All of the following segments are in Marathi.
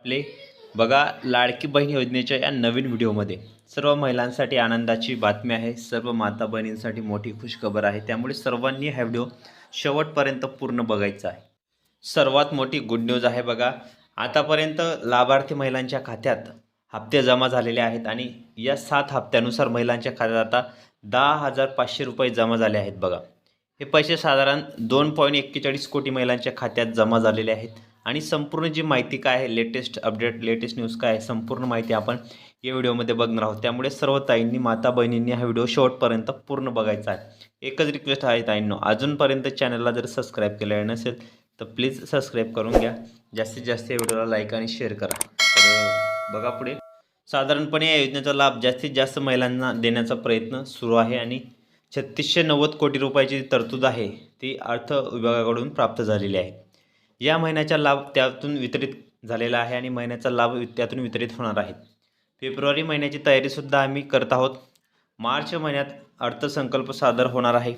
आपले. बघा लाडकी बहीण योजनेच्या या नवीन व्हिडिओमध्ये सर्व महिलांसाठी आनंदाची बातमी आहे. सर्व माता बहिणींसाठी मोठी खुशखबर आहे. त्यामुळे सर्वांनी हा व्हिडिओ शेवटपर्यंत पूर्ण बघायचा आहे. सर्वात मोठी गुड न्यूज आहे बघा. आतापर्यंत लाभार्थी महिलांच्या खात्यात हप्ते जमा झालेले आहेत आणि या सात हप्त्यानुसार महिलांच्या खात्यात आता दहा हजार पाचशे रुपये जमा झाले आहेत बघा. हे पैसे साधारण दोन पॉईंट एक्केचाळीस कोटी महिलांच्या खात्यात जमा झालेले आहेत. आणि संपूर्ण जी माहिती काय आहे लेटेस्ट अपडेट लेटेस्ट न्यूज काय आहे संपूर्ण माहिती आपण या व्हिडिओमध्ये बघणार आहोत. त्यामुळे सर्व ताईंनी माता बहिणींनी हा व्हिडिओ शेवटपर्यंत पूर्ण बघायचा आहे. एकच रिक्वेस्ट आहे ताईंनो अजूनपर्यंत चॅनलला जर सबस्क्राईब केलं नसेल तर प्लीज सबस्क्राईब करून घ्या. जास्तीत जास्त या व्हिडिओला लाईक आणि शेअर करा. तर बघा पुढे. साधारणपणे या योजनेचा लाभ जास्तीत जास्त महिलांना देण्याचा प्रयत्न सुरू आहे आणि छत्तीसशे नव्वद कोटी रुपयाची तरतूद आहे ती अर्थ विभागाकडून प्राप्त झालेली आहे. या महिन्याचा लाभ त्यातून वितरित झालेला आहे आणि महिन्याचा लाभ त्यातून वितरित होणार आहे. फेब्रुवारी महिन्याची तयारीसुद्धा आम्ही करत आहोत. मार्च महिन्यात अर्थसंकल्प सादर होणार आहे.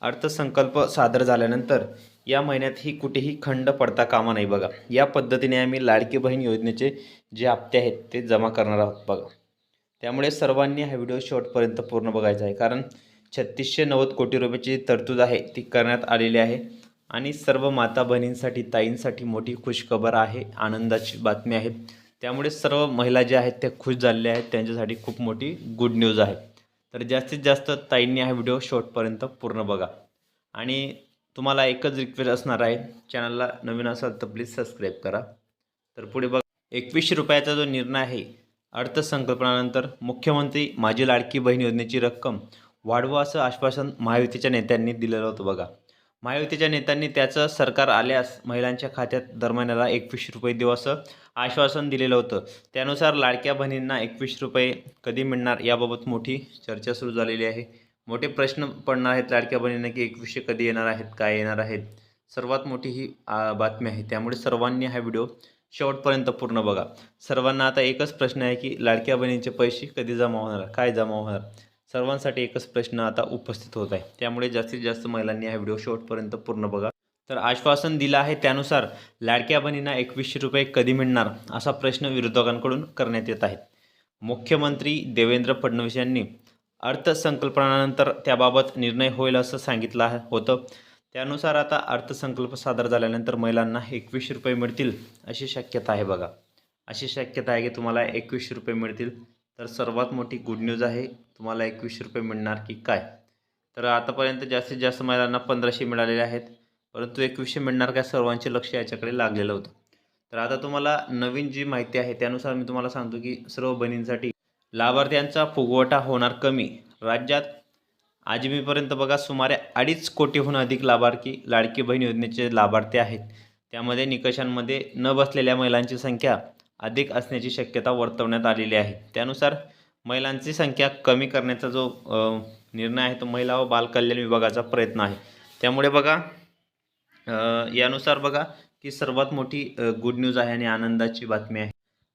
अर्थसंकल्प सादर झाल्यानंतर या महिन्यात ही कुठेही खंड पडता कामा नाही बघा. या पद्धतीने आम्ही लाडकी बहीण योजनेचे जे हप्ते आहेत ते जमा करणार आहोत बघा. त्यामुळे सर्वांनी हा व्हिडिओ शेवटपर्यंत पूर्ण बघायचा आहे. कारण छत्तीसशे नव्वद कोटी रुपयाची तरतूद आहे ती करण्यात आलेली आहे. आणि सर्व माता बहिणींसाठी ताईंसाठी मोठी खुशखबर आहे आनंदाची बातमी आहे. त्यामुळे सर्व महिला ज्या आहेत त्या खुश झालेल्या आहेत. त्यांच्यासाठी खूप मोठी गुड न्यूज आहे. तर जास्तीत जास्त ताईंनी हा व्हिडिओ शेवटपर्यंत पूर्ण बघा. आणि तुम्हाला एकच रिक्वेस्ट असणार आहे चॅनलला नवीन असाल तर प्लीज सबस्क्राईब करा. तर पुढे बघा. एकवीसशे रुपयाचा जो निर्णय आहे अर्थसंकल्पनानंतर मुख्यमंत्री माझी लाडकी बहीण योजनेची रक्कम वाढवा असं आश्वासन महायुतीच्या नेत्यांनी दिलेलं होतं बघा. महायुतीच्या नेत्यांनी त्याचं सरकार आल्यास महिलांच्या खात्यात दर एकवीसशे रुपये देऊ असं आश्वासन दिलेलं होतं. त्यानुसार लाडक्या बहिणींना एकवीस रुपये कधी मिळणार याबाबत मोठी चर्चा सुरू झालेली आहे. मोठे प्रश्न पडणार आहेत लाडक्या बहिणींना की एकवीसशे कधी येणार आहेत काय येणार आहेत? सर्वात मोठी ही बातमी आहे. त्यामुळे सर्वांनी हा व्हिडिओ शेवटपर्यंत पूर्ण बघा. सर्वांना आता एकच प्रश्न आहे की लाडक्या बहिणींचे पैसे कधी जमा होणार? काय जमा होणार? सर्वांसाठी एकच प्रश्न आता उपस्थित होत आहे. त्यामुळे जास्तीत जास्त महिलांनी हा व्हिडिओ शेवटपर्यंत पूर्ण बघा. तर आश्वासन दिलं आहे त्यानुसार लाडक्या बहिणींना एकवीसशे रुपये कधी मिळणार असा प्रश्न विरोधकांकडून करण्यात येत आहेत मुख्यमंत्री देवेंद्र फडणवीस यांनी अर्थसंकल्पनानंतर त्याबाबत निर्णय होईल असं सांगितलं होतं. त्यानुसार आता अर्थसंकल्प सादर झाल्यानंतर महिलांना एकवीसशे रुपये मिळतील अशी शक्यता आहे बघा. अशी शक्यता आहे की तुम्हाला एकवीसशे रुपये मिळतील. तर सर्वात मोठी गुड न्यूज आहे तुम्हाला एकवीसशे रुपये मिळणार की काय? तर आतापर्यंत जास्तीत जास्त महिलांना पंधराशे मिळालेले आहेत. परंतु एकवीसशे मिळणार काय सर्वांचे लक्ष याच्याकडे लागलेलं होतं. तर आता तुम्हाला नवीन जी माहिती आहे त्यानुसार मी तुम्हाला सांगतो की सर्व बहिणींसाठी लाभार्थ्यांचा फुगवटा होणार कमी. राज्यात आजमीपर्यंत बघा सुमारे अडीच कोटीहून अधिक लाभार्थी लाडकी बहीण योजनेचे लाभार्थी आहेत. त्यामध्ये निकषांमध्ये न बसलेल्या महिलांची संख्या अधिक असण्याची शक्यता वर्तवण्यात आलेली आहे. त्यानुसार महिलांची संख्या कमी करण्याचा जो निर्णय आहे तो महिला व बालकल्याण विभागाचा प्रयत्न आहे. त्यामुळे बघा यानुसार बघा की सर्वात मोठी गुड न्यूज आहे आणि आनंदाची बातमी आहे.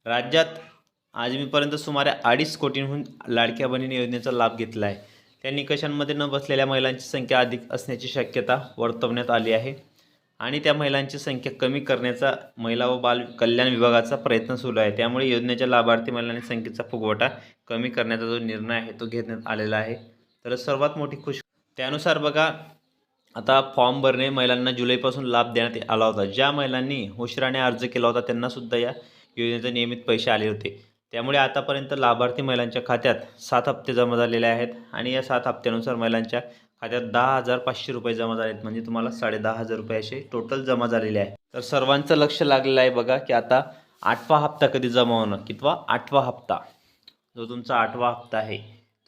राज्यात आजमीपर्यंत सुमारे अडीच कोटींहून लाडक्या बहिणी योजनेचा लाभ घेतला आहे. त्या निकषांमध्ये न बसलेल्या महिलांची संख्या अधिक असण्याची शक्यता वर्तवण्यात आली आहे. आणि त्या महिलांची संख्या कमी करण्याचा महिला व बाल कल्याण विभागाचा प्रयत्न सुरू आहे. त्यामुळे योजनेच्या लाभार्थी महिलांनी संख्येचा फुगवटा कमी करण्याचा जो निर्णय आहे तो घेण्यात आलेला आहे. तर सर्वात मोठी खुश त्यानुसार बघा आता फॉर्म भरणे महिलांना जुलैपासून लाभ देण्यात आला होता. ज्या महिलांनी हुशिराने अर्ज केला होता त्यांनासुद्धा या योजनेचे नियमित पैसे आले होते. त्यामुळे आतापर्यंत लाभार्थी महिलांच्या खात्यात सात हप्ते जमा झालेले आहेत आणि या सात हप्त्यानुसार महिलांच्या खात्यात दहा हजार पाचशे रुपये जमा झाले आहेत म्हणजे तुम्हाला साडे दहा हजार रुपये असे टोटल जमा झालेले आहे. तर सर्वांचं लक्ष लागलेलं आहे बघा की आता आठवा हप्ता कधी जमा होणार किंवा आठवा हप्ता. जो तुमचा आठवा हप्ता आहे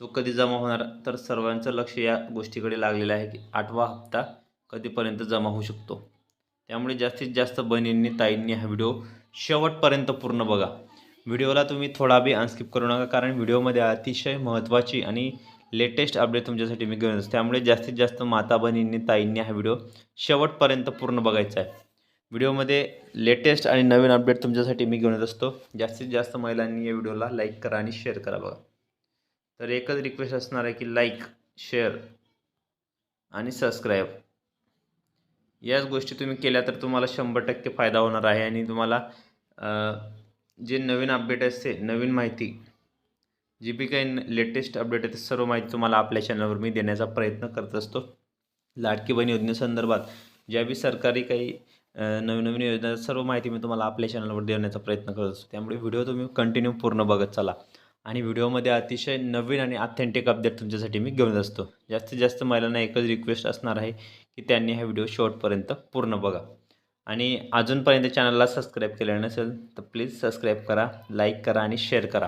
तो कधी जमा होणार? तर सर्वांचं लक्ष या गोष्टीकडे लागलेलं आहे की आठवा हप्ता कधीपर्यंत जमा होऊ शकतो. त्यामुळे जास्तीत जास्त बहिणींनी ताईंनी हा व्हिडिओ शेवटपर्यंत पूर्ण बघा. व्हिडिओला तुम्ही थोडा बी अनस्किप करू नका कारण व्हिडिओमध्ये अतिशय महत्त्वाची आणि लेटेस्ट अपडेट तुमच्यासाठी मी घेऊन असतो त्यामुळे जास्तीत जास्त माता बहिणींनी ताईंनी हा व्हिडिओ शेवटपर्यंत पूर्ण बघायचा आहे. व्हिडिओमध्ये लेटेस्ट आणि नवीन अपडेट तुमच्यासाठी मी घेऊन येत असतो. जास्तीत जास्त महिलांनी या व्हिडिओला लाईक करा आणि शेअर करा बघा. तर एकच रिक्वेस्ट असणार आहे की लाईक शेअर आणि सबस्क्राईब. याच गोष्टी तुम्ही केल्या तर तुम्हाला शंभर टक्के फायदा होणार आहे आणि तुम्हाला जे नवीन अपडेट असते नवीन माहिती जी बी काही लेटेस्ट अपडेट आहे ते सर्व माहिती तुम्हाला आपल्या चॅनलवर मी देण्याचा प्रयत्न करत असतो. लाडकी बहीण योजनेसंदर्भात ज्या बी सरकारी काही नवीन नवीन योजना सर्व माहिती मी तुम्हाला आपल्या चॅनलवर देण्याचा प्रयत्न करत असतो. त्यामुळे व्हिडिओ तुम्ही कंटिन्यू पूर्ण बघत चला. आणि व्हिडिओमध्ये अतिशय नवीन आणि ऑथेंटिक अपडेट तुमच्यासाठी मी घेऊन असतो. जास्तीत जास्त महिलांना एकच रिक्वेस्ट असणार आहे की त्यांनी हा व्हिडिओ शेवटपर्यंत पूर्ण बघा. आणि अजूनपर्यंत चॅनलला सबस्क्राईब केलं नसेल तर प्लीज सबस्क्राईब करा लाईक करा आणि शेअर करा.